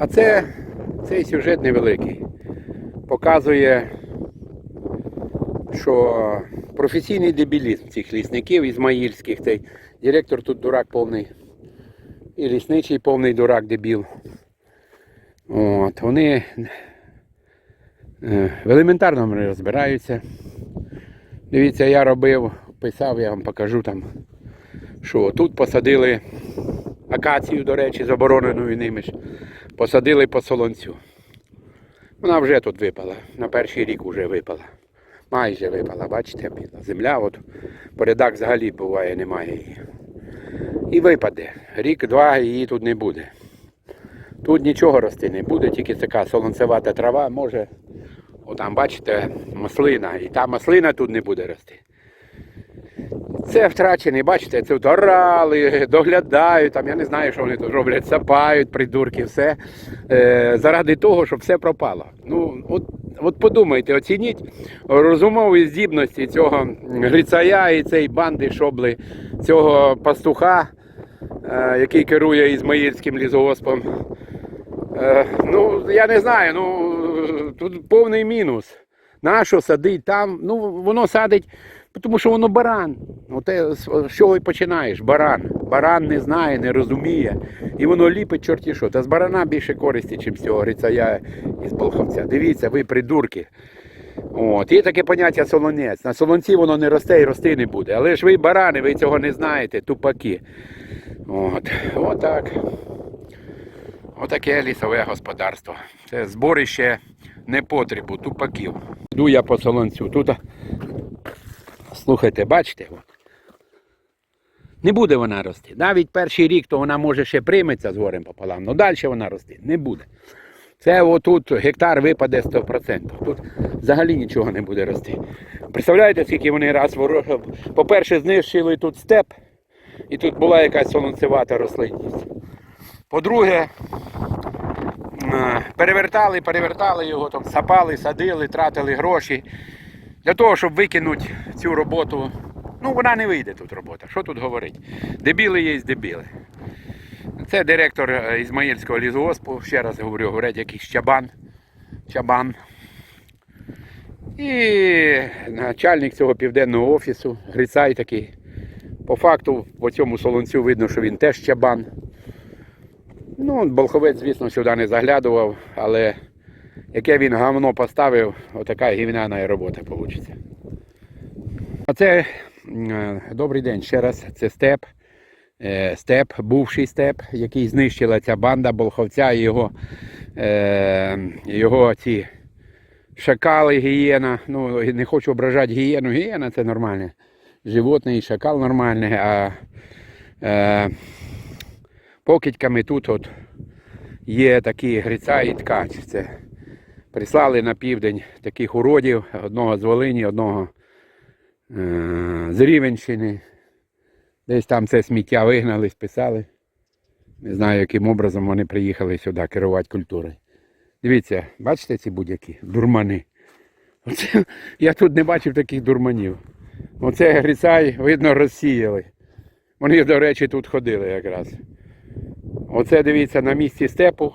А це цей сюжет невеликий. Показує, що професійний дебілізм цих лісників ізмаїльських, цей директор тут дурак повний. І лісничий повний дурак дебіл. От, вони е, в елементарному розбираються. Дивіться, я робив, писав, я вам покажу там, що тут посадили акацію, до речі, забороненою ними ж. Посадили по солонцю. Вона вже тут випала. На перший рік вже випала. Майже випала, бачите, земля, от порядок взагалі буває, немає її. І випаде. Рік-два її тут не буде. Тут нічого рости не буде, тільки така солонцевата трава, може. Отам, бачите, маслина. І та маслина тут не буде рости. Це втрачений, бачите, тут орали, доглядають, там я не знаю, що вони тут роблять, сапають, придурки, все. Е, заради того, щоб все пропало. Ну, от, от подумайте, оцініть розумові здібності цього грицая і цієї банди шобли, цього пастуха, е, який керує Ізмаїльським лісгоспом. Е, ну, я не знаю, ну тут повний мінус. Нащо садить там? Ну, воно садить, тому що воно баран. Оте, з чого і починаєш? Баран. Баран не знає, не розуміє. І воно ліпить чорті що. Та з барана більше користі, ніж з цього грицая із Болховця. Дивіться, ви придурки. От, є таке поняття солонець. На солонці воно не росте і рости не буде. Але ж ви барани, ви цього не знаєте, тупаки. От, отак. Отаке лісове господарство. Це зборище непотребу, тупаків. Йду я по солонцю. Тут, слухайте, бачите? Не буде вона рости. Навіть перший рік, то вона може ще прийметься з горем пополам, але далі вона рости не буде. Це отут гектар випаде 100%. Тут взагалі нічого не буде рости. Представляєте, скільки вони раз воро- По-перше, знищили тут степ, і тут була якась солонцевата рослинність. По-друге, перевертали, перевертали його, там, сапали, садили, тратили гроші. Для того, щоб викинути цю роботу. Ну, вона не вийде тут робота. Що тут говорити? Дебіли є дебіли. Це директор е, Ізмаїльського лісгоспу, ще раз говорю, говорять, якийсь чабан. Чабан. І начальник цього південного офісу, Грицай такий. По факту, по цьому солонцю видно, що він теж чабан. Ну, Болховець, звісно, сюди не заглядував, але яке він гавно поставив, отака гівняна робота вийде. Оце е, добрий день ще раз. Це степ. Е, Степ, бувший степ, який знищила ця банда Болховця і його, е, його ці шакали, гієна. Ну, не хочу ображати гієну. Гієна це нормальне. Животне і шакал нормальний, а покидьками тут от є такі гриця і ткач. Це прислали на південь таких уродів, одного з Волині, одного е, з Рівенщини. Десь там це сміття вигнали, списали. Не знаю, яким образом вони приїхали сюди керувати культурою. Дивіться, бачите ці будь-які дурмани. Оце, я тут не бачив таких дурманів. Оце грицай, видно, розсіяли. Вони, до речі, тут ходили якраз. Оце дивіться на місці степу,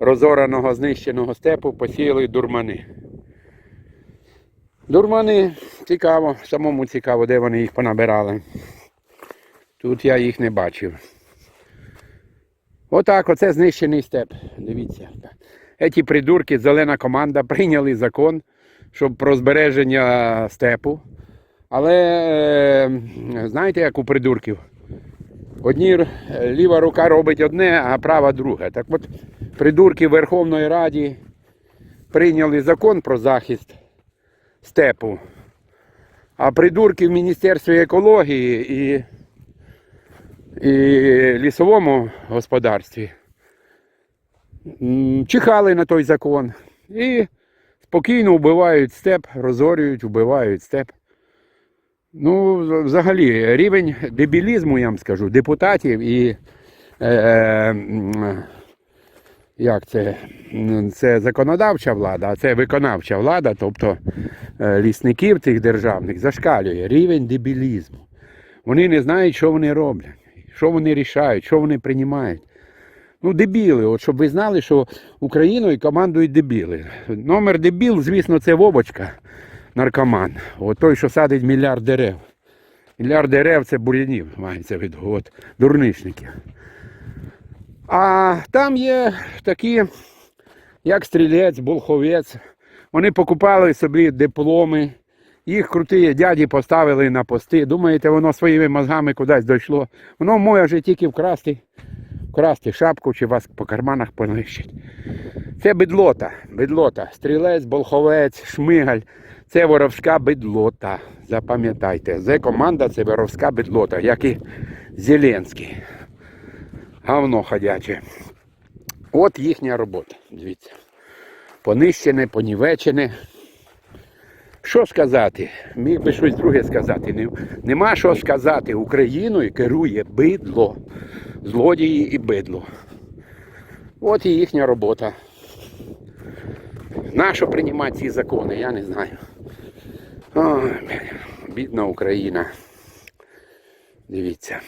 розораного, знищеного степу, посіяли дурмани. Дурмани цікаво, самому цікаво, де вони їх понабирали. Тут я їх не бачив. Отак, оце знищений степ. Дивіться. Еті придурки, зелена команда, прийняли закон, щоб про збереження степу. Але е, знаєте, як у придурків? Одні ліва рука робить одне, а права друге. Так от придурки Верховної Раді прийняли закон про захист степу. А придурки в Міністерстві екології і, і лісовому господарстві чихали на той закон і спокійно вбивають степ, розорюють, вбивають степ. Ну, взагалі, рівень дебілізму, я вам скажу, депутатів і е, м, як це, це законодавча влада, а це виконавча влада, тобто е, лісників тих державних зашкалює рівень дебілізму. Вони не знають, що вони роблять, що вони рішають, що вони приймають. Ну, дебіли, от щоб ви знали, що Україною командують дебіли. Номер дебіл, звісно, це Вовочка, наркоман. От той, що садить мільярд дерев. Мільярд дерев це бур'янів, мається в виду, от дурничники. А там є такі, як стрілець, болховець. Вони покупали собі дипломи. Їх круті дяді поставили на пости. Думаєте, воно своїми мозгами кудись дійшло. Воно може тільки вкрасти, вкрасти шапку чи вас по карманах понищить. Це бедлота. Бедлота. Стрілець, болховець, шмигаль. Це воровська бедлота. Запам'ятайте. Зе команда це воровська бедлота, як і Зеленський. Говно ходяче. От їхня робота. Дивіться. Понищене, понівечене. Що сказати? Міг би щось друге сказати. Нема що сказати. Україною керує бидло. Злодії і бидло. От і їхня робота. Нащо приймати ці закони, я не знаю. Ой, бідна Україна. Дивіться.